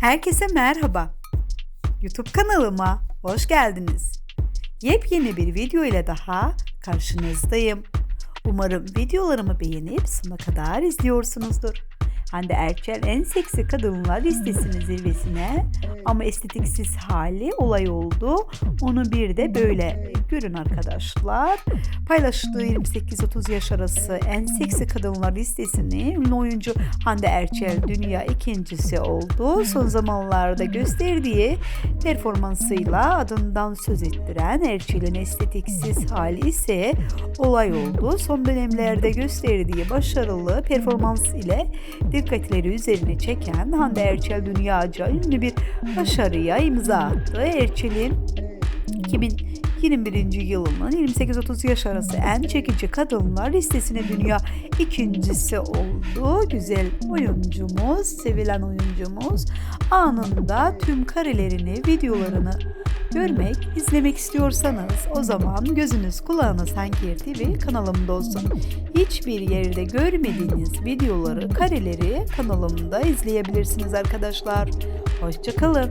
Herkese merhaba. YouTube kanalıma hoş geldiniz. Yepyeni bir video ile daha karşınızdayım. Umarım videolarımı beğenip sonuna kadar izliyorsunuzdur. Hande Erçel en seksi kadınlar listesinin zirvesine ama estetiksiz hali olay oldu. Onu bir de böyle görün arkadaşlar. Paylaştığı 28-30 yaş arası en seksi kadınlar listesini ünlü oyuncu Hande Erçel dünya ikincisi oldu. Son zamanlarda gösterdiği performansıyla adından söz ettiren Erçel'in estetiksiz hali ise olay oldu. Son dönemlerde gösterdiği başarılı performans ile dikkatleri üzerine çeken Hande Erçel dünyaca ünlü bir başarıya imza attı. Erçel'in 2021. yılının 28-30 yaş arası en çekici kadınlar listesine dünya ikincisi oldu. Güzel oyuncumuz, sevilen oyuncumuz anında tüm karelerini, videolarını görmek, izlemek istiyorsanız o zaman gözünüz kulağınız Hankier TV kanalımda olsun. Hiçbir yerde görmediğiniz videoları, kareleri kanalımda izleyebilirsiniz arkadaşlar. Hoşçakalın.